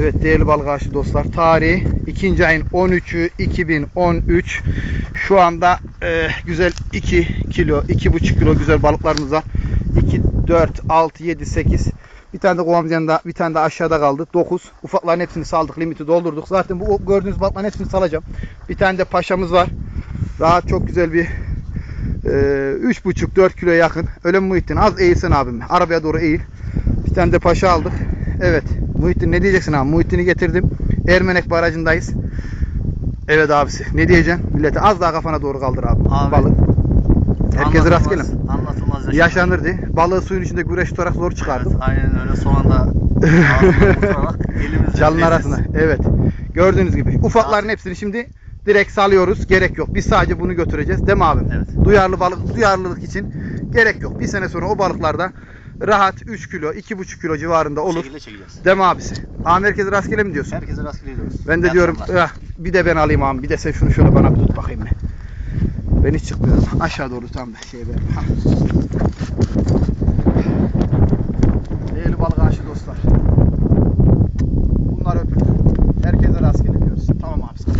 Evet değerli balık dostlar. Tarihi 2. ayın 13'ü 2013. Şu anda e, güzel 2 kilo, 2,5 kilo güzel balıklarımız var. 2, 4, 6, 7, 8. Bir tane de kovamız yanında, bir tane de aşağıda kaldı. 9. Ufakların hepsini saldık, limiti doldurduk. Zaten bu gördüğünüz balıkların hepsini salacağım. Bir tane de paşamız var. Rahat çok güzel bir e, 3,5-4 kilo yakın. Öyle mi Muhittin? Az eğilsin abim. Arabaya doğru eğil. Bir tane de paşa aldık. Evet. Muhittin ne diyeceksin abi? Muhittin'i getirdim. Ermenek barajındayız. Evet abisi. Ne diyeceksin? Millete az daha kafana doğru kaldır abi. Abi, Balık. Herkese rastgele mi? Anlatılmaz- yaşanır. Yaşanırdı. Balığı suyun içinde güreş tutarak zor çıkardım. Evet, aynen öyle. Son anda leziz. arasına. Evet. Gördüğünüz gibi. Ufakların hepsini şimdi direkt salıyoruz. Gerek yok. Biz sadece bunu götüreceğiz. Değil mi abim? Evet. Duyarlı balık, duyarlılık için gerek yok. Bir sene sonra o balıklarda rahat 3 kilo, 2,5 kilo civarında olur. Şekilde çekeceğiz. Değil abisi? Ağam herkese rastgele mi diyorsun? Herkese rastgele diyoruz. Ben de Yatmanlar. diyorum eh, bir de ben alayım ağam. Bir de sen şunu şöyle bana bir tut bakayım ne. Ben hiç çıkmıyorum. Aşağı doğru tam da şey ver. Değerli balık aşı dostlar. Bunlar öpüldü. Herkese rastgele diyoruz. Tamam abi sana.